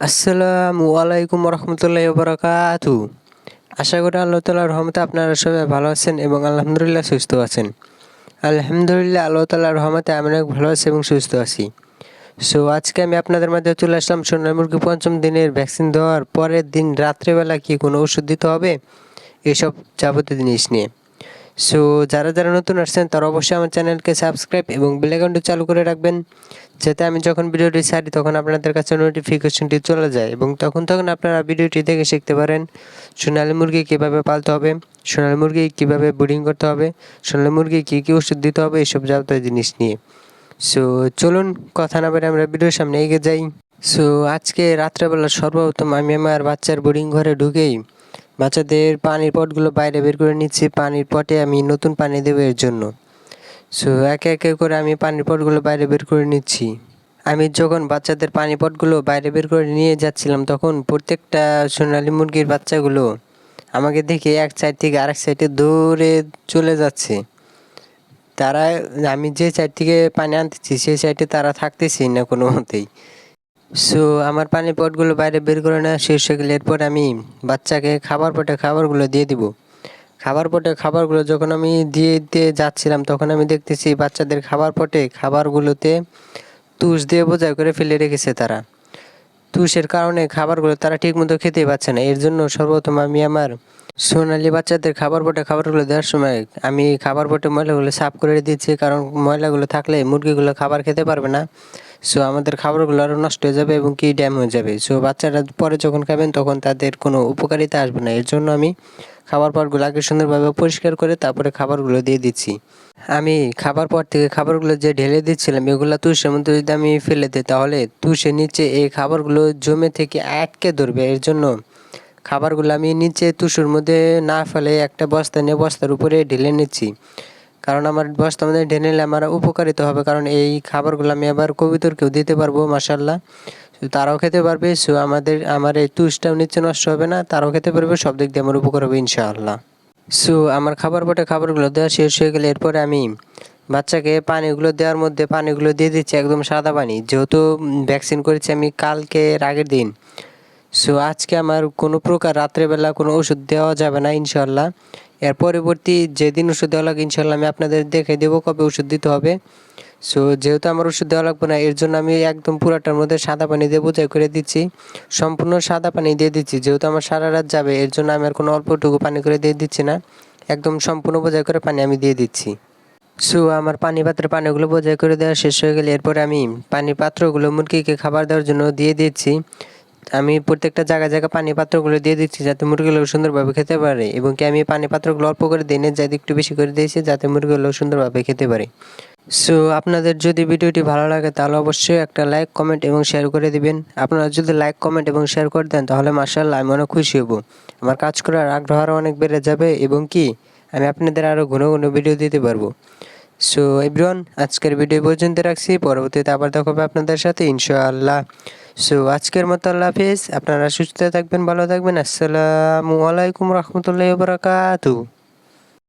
আসসালামু আলাইকুম রহমতুল্লাহ বরকাতু আশা করি আল্লাহ তালার রহমতে আপনারা সবাই ভালো আছেন এবং আলহামদুলিল্লাহ সুস্থ আছেন। আলহামদুলিল্লাহ আল্লাহ তালার রহমতে আমি অনেক ভালো আছি এবং সুস্থ আছি। সো আজকে আমি আপনাদের মাঝে চলে আসলাম সোনার মুরগি পঞ্চম দিনের ভ্যাকসিন দেওয়ার পরের দিন রাত্রেবেলা কি কোনো ওষুধ দিতে হবে? এসব যাবতীয় জিনিস নিয়ে। সো যারা যারা নতুন আসছেন, তারা অবশ্যই আমার চ্যানেলকে সাবস্ক্রাইব এবং বেল আইকনটি চালু করে রাখবেন, যাতে আমি যখন ভিডিওটি ছাড়ি, তখন আপনাদের কাছে নোটিফিকেশনটি চলে যায় এবং তখন তখন আপনারা ভিডিওটি দেখে শিখতে পারেন সোনালী মুরগি কীভাবে পালতে হবে, সোনালী মুরগি কীভাবে ব্রিডিং করতে হবে, সোনালী মুরগি কী কী ওষুধ দিতে হবে এইসব যাবতীয় জিনিস নিয়ে। সো চলুন কথা না বলে আমরা ভিডিওর সামনে এগিয়ে যাই। সো আজকে রাত্রেবেলা সর্বপ্রথম আমি আমার বাচ্চার বোর্ডিং ঘরে ঢুকেই বাচ্চাদের পানির পটগুলো বাইরে বের করে নিচ্ছি, পানির পটে আমি নতুন পানি দেবো এর জন্য। সো একে একে করে আমি পানির পটগুলো বাইরে বের করে নিচ্ছি। আমি যখন বাচ্চাদের পানি পটগুলো বাইরে বের করে নিয়ে যাচ্ছিলাম, তখন প্রত্যেকটা সোনালি মুরগির বাচ্চাগুলো আমাকে দেখে এক সাইড থেকে আরেক সাইডে দৌড়ে চলে যাচ্ছে। তারা, আমি যে সাইড থেকে পানি আনতেছি সেই সাইডে তারা থাকতেছি না কোনো মতেই সো আমার পানি পটগুলো বাইরে বের করে নেওয়া শেষ হয়ে গেলে এরপর আমি বাচ্চাকে খাবার পটে খাবারগুলো দিয়ে দিব। খাবার পটে খাবারগুলো যখন আমি দিয়ে দিতে যাচ্ছিলাম, তখন আমি দেখতেছি বাচ্চাদের খাবার পটে খাবারগুলোতে তুষ দিয়ে বোঝাই করে ফেলে রেখেছে তারা। তুষের কারণে খাবারগুলো তারা ঠিকমতো খেতেই পাচ্ছে না। এর জন্য সর্বপ্রথম আমি আমার সোনালি বাচ্চাদের খাবার পটে খাবারগুলো দেওয়ার সময় আমি খাবার পটে ময়লাগুলো সাফ করে দিচ্ছি কারণ ময়লাগুলো থাকলে মুরগিগুলো খাবার খেতে পারবে না। সো আমাদের খাবারগুলো আরও নষ্ট হয়ে যাবে এবং কি ড্যাম হয়ে যাবে। সো বাচ্চারা পরে যখন খাবেন, তখন তাদের কোনো উপকারিতা আসবে না। এর জন্য আমি খাবার পটগুলো আগে সুন্দরভাবে পরিষ্কার করে তারপরে খাবারগুলো দিয়ে দিচ্ছি। আমি খাবার পর থেকে খাবারগুলো যে ঢেলে দিচ্ছিলাম, এগুলো তুষের মধ্যে যদি আমি ফেলে দিই, তাহলে তুষের নিচে এই খাবারগুলো জমে থেকে আটকে ধরবে। এর জন্য খাবারগুলো আমি নিচে তুষুর মধ্যে না ফেলে একটা বস্তা নিয়ে বস্তার উপরে ঢেলে নিচ্ছি। কারণ আমার বস্তার মধ্যে ঢেলে নিলে আমার উপকারিত হবে, কারণ এই খাবারগুলো আমি আবার কবিতরকেও দিতে পারব মাসাল্লাহ তারাও খেতে পারবে, সো আমাদের, আমার এই তুষটাও নিচে নষ্ট হবে না, তারাও খেতে পারবে, সব দিক দিয়ে আমার উপকার হবে, ইনশাআল্লাহ। সো, আমার খাবার পটে খাবারগুলো দেওয়া শেষ হয়ে গেলে এরপরে আমি বাচ্চাকে পানিগুলো দেওয়ার মধ্যে পানিগুলো দিয়ে দিচ্ছি একদম সাদা পানি। যেহেতু ভ্যাকসিন করেছি আমি কালকে আগের দিন। সো, আজকে আমার কোনো প্রকার রাত্রেবেলা কোনো ওষুধ দেওয়া যাবে না ইনশাল্লাহ এর পরবর্তী যেদিন ওষুধ দেওয়া লাগে ইনশাল্লাহ আমি আপনাদের দেখে দেবো কবে ওষুধ দিতে হবে। সো যেহেতু আমার ওষুধ দেওয়া লাগবে না, এর জন্য আমি একদম পুরাটার মধ্যে সাদা পানি দিয়ে বোঝাই করে দিচ্ছি। সম্পূর্ণ সাদা পানি দিয়ে দিচ্ছি, যেহেতু আমার সারা রাত যাবে, এর জন্য আমি আর কোনো অল্পটুকু পানি করে দিয়ে দিচ্ছি না। একদম সম্পূর্ণ বোঝাই করে পানি আমি দিয়ে দিচ্ছি। সো আমার পানি পাত্রে পানিগুলো বোঝাই করে দেওয়া শেষ হয়ে গেলে, এরপরে আমি পানি পাত্রগুলো মুরগিকে খাবার দেওয়ার জন্য দিয়ে দিচ্ছি। আমি প্রত্যেকটা জায়গায় জায়গায় পানি পাত্রগুলো দিয়ে দিচ্ছি যাতে মুরগিগুলো সুন্দরভাবে খেতে পারে এবং কি আমি পানি পাত্রগুলো অল্প করে দিই যাতে একটু বেশি করে দিয়েছি যাতে মুরগিগুলো সুন্দরভাবে খেতে পারে। সো আপনাদের যদি ভিডিওটি ভালো লাগে তাহলে অবশ্যই একটা লাইক কমেন্ট এবং শেয়ার করে দিবেন। আপনারা যদি লাইক কমেন্ট এবং শেয়ার করে দেন তাহলে মার্শাল্লাহ আমি অনেক খুশি হব। আমার কাজ করার আগ্রহ আরও অনেক বেড়ে যাবে এবং কি আমি আপনাদের আরও ঘন ঘন ভিডিও দিতে পারব। সো এভরিওয়ান আজকের ভিডিও পর্যন্ত রাখছি। পরবর্তীতে আবার দেখা হবে আপনাদের সাথে, ইনশাআল্লাহ। সো আজকের মতো আল্লাহ হাফিজ। আপনারা সুস্থ থাকবেন, ভালো থাকবেন। আসসালামু আলাইকুম রহমতুল্লাহ বারাকাতু